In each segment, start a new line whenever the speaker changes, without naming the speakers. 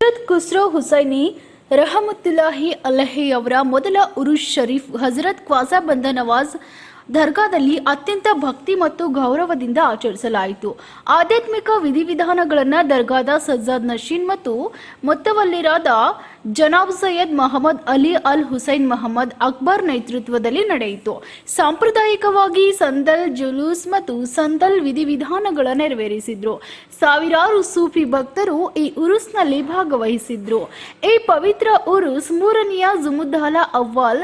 ಖುಸ್ರೋ ಹುಸೈನಿ ರಹಮತುಲ್ಲಾಹಿ ಅಲಹಿ ಅವರ ಮೊದಲ ಉರುಷ್ ಶರೀಫ್ ಹಜರತ್ ಖ್ವಾಜಾ ಬಂದ ನವಾಜ್ ದರ್ಗಾದಲ್ಲಿ ಅತ್ಯಂತ ಭಕ್ತಿ ಮತ್ತು ಗೌರವದಿಂದ ಆಚರಿಸಲಾಯಿತು. ಆಧ್ಯಾತ್ಮಿಕ ವಿಧಿವಿಧಾನಗಳನ್ನು ದರ್ಗಾದ ಸಜ್ಜಾದ್ ನಶೀನ್ ಮತ್ತು ಮೊತ್ತವಲ್ಲಿರಾದ ಜನಾಬ್ ಸೈಯದ್ ಮೊಹಮ್ಮದ್ ಅಲಿ ಅಲ್ ಹುಸೈನ್ ಮೊಹಮ್ಮದ್ ಅಕ್ಬರ್ ನೇತೃತ್ವದಲ್ಲಿ ನಡೆಯಿತು. ಸಾಂಪ್ರದಾಯಿಕವಾಗಿ ಸಂದಲ್ ಜುಲೂಸ್ ಮತ್ತು ಸಂದಲ್ ವಿಧಿವಿಧಾನಗಳ ನೆರವೇರಿಸಿದ್ರು. ಸಾವಿರಾರು ಸೂಫಿ ಭಕ್ತರು ಈ ಉರುಸ್ನಲ್ಲಿ ಭಾಗವಹಿಸಿದ್ರು. ಈ ಪವಿತ್ರ ಉರುಸ್ ಮೂರನೆಯ ಜುಮುದ್ದಾಲ ಅವ್ವಾಲ್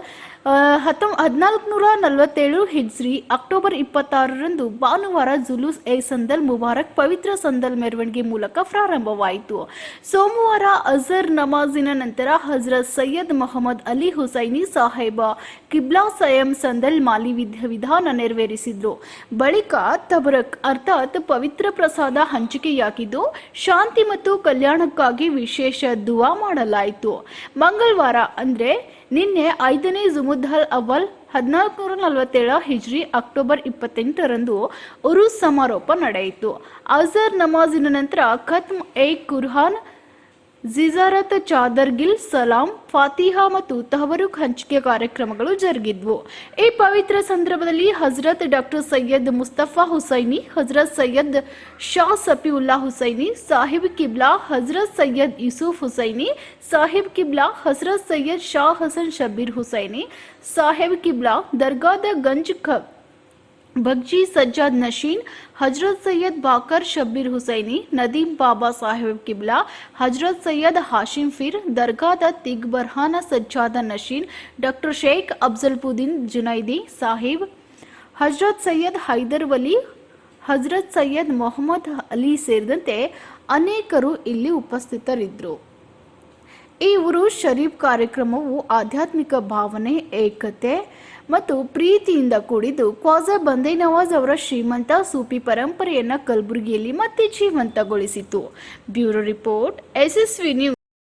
ಹತ್ತೊಂ ಹದಿನಾಲ್ಕುನೂರ ನಲವತ್ತೇಳು ಹಿಜ್ರಿ ಅಕ್ಟೋಬರ್ ಇಪ್ಪತ್ತಾರರಂದು ಭಾನುವಾರ ಜುಲೂಸ್ ಎ ಸಂದಲ್ ಮುಬಾರಕ್ ಪವಿತ್ರ ಸಂದಲ್ ಮೆರವಣಿಗೆ ಮೂಲಕ ಪ್ರಾರಂಭವಾಯಿತು. ಸೋಮವಾರ ಅಜರ್ ನಮಾಜಿನ ನಂತರ ಹಜರತ್ ಸೈಯದ್ ಮೊಹಮ್ಮದ್ ಅಲಿ ಹುಸೈನಿ ಸಾಹೇಬ ಕಿಬ್ಲಾ ಸಯಂ ಸಂದಲ್ ಮಾಲಿ ವಿಧಿವಿಧಾನ ನೆರವೇರಿಸಿದ್ರು. ಬಳಿಕ ತಬರಕ್ ಅರ್ಥಾತ್ ಪವಿತ್ರ ಪ್ರಸಾದ ಹಂಚಿಕೆಯಾಗಿದ್ದು, ಶಾಂತಿ ಮತ್ತು ಕಲ್ಯಾಣಕ್ಕಾಗಿ ವಿಶೇಷ ದುವಾ ಮಾಡಲಾಯಿತು. ಮಂಗಳವಾರ ಅಂದ್ರೆ ನಿನ್ನೆ ಐದನೇ ಜುಮುದ್ದಲ್ ಅವಲ್ ಹದಿನಾಲ್ಕುನೂರ ನಲವತ್ತೇಳ ಹಿಜ್ರಿ ಅಕ್ಟೋಬರ್ ಇಪ್ಪತ್ತೆಂಟರಂದು ಉರುಸ್ ಸಮಾರೋಪ ನಡೆಯಿತು. ಅಜರ್ ನಮಾಜಿನ ನಂತರ ಖತ್ಮ್ ಎ ಕುರ್ಹಾನ್ ಜಿಜಾರತ್ ಚಾದರ್ಗಿಲ್ ಸಲಾಂ, ಫಾತಿಹಾ ಮತ್ತು ತಹವರುಕ್ ಹಂಚಿಕೆ ಕಾರ್ಯಕ್ರಮಗಳು ಜರುಗಿದ್ವು. ಈ ಪವಿತ್ರ ಸಂದರ್ಭದಲ್ಲಿ ಹಜರತ್ ಡಾಕ್ಟರ್ ಸೈಯದ್ ಮುಸ್ತಫಾ ಹುಸೈನಿ, ಹಜರತ್ ಸೈಯದ್ ಶಾ ಸಫಿವುಲ್ಲಾ ಹುಸೈನಿ, ಸಾಹಿಬ್ ಕಿಬ್ಲಾ ಹಜರತ್ ಸೈಯದ್ ಯೂಸುಫ್ ಹುಸೈನಿ, ಸಾಹಿಬ್ ಕಿಬ್ಲಾ ಹಜರತ್ ಸೈಯದ್ ಶಾ ಹಸನ್ ಶಬೀರ್ ಹುಸೈನಿ, ಸಾಹಿಬ್ ಕಿಬ್ಲಾ ದರ್ಗಾದ ಗಂಜ್ ಖ ಬಗ್ಜಿ ಸಜ್ಜಾದ್ ನಶೀನ್, ಹಜರತ್ ಸೈಯದ್ ಬಾಕರ್ ಶಬ್ಬೀರ್ ಹುಸೈನಿ, ನದೀಮ್ ಬಾಬಾ ಸಾಹೇಬ್ ಕಿಬ್ಲಾ, ಹಜರತ್ ಸೈಯದ್ ಹಾಶಿಂ ಫಿರ್, ದರ್ಗಾದ ತಿಗ್ ಬರ್ಹಾನ ಸಜ್ಜಾದ ನಶೀನ್, ಡಾಕ್ಟರ್ ಶೇಖ್ ಅಫ್ಜಲ್ಪುದ್ದೀನ್ ಜುನೈದಿ ಸಾಹಿಬ್, ಹಜರತ್ ಸೈಯದ್ ಹೈದರ್ ವಲಿ, ಹಜರತ್ ಸೈಯದ್ ಮೊಹಮ್ಮದ್ ಅಲಿ ಸೇರಿದಂತೆ ಅನೇಕರು ಇಲ್ಲಿ ಉಪಸ್ಥಿತರಿದ್ದರು. ಉರು ಶರೀಫ್ ಕಾರ್ಯಕ್ರಮವು ಆಧ್ಯಾತ್ಮಿಕ ಭಾವನೆ, ಏಕತೆ ಮತ್ತು ಪ್ರೀತಿಯಿಂದ ಕೂಡಿದ್ದು ಖ್ವಾಜಾ ಬಂದೇ ನವಾಜ್ ಅವರ ಶ್ರೀಮಂತ ಸೂಫಿ ಪರಂಪರೆಯನ್ನು ಕಲಬುರಗಿಯಲ್ಲಿ ಮತ್ತೆ ಜೀವಂತಗೊಳಿಸಿತು. Bureau report, SSV news.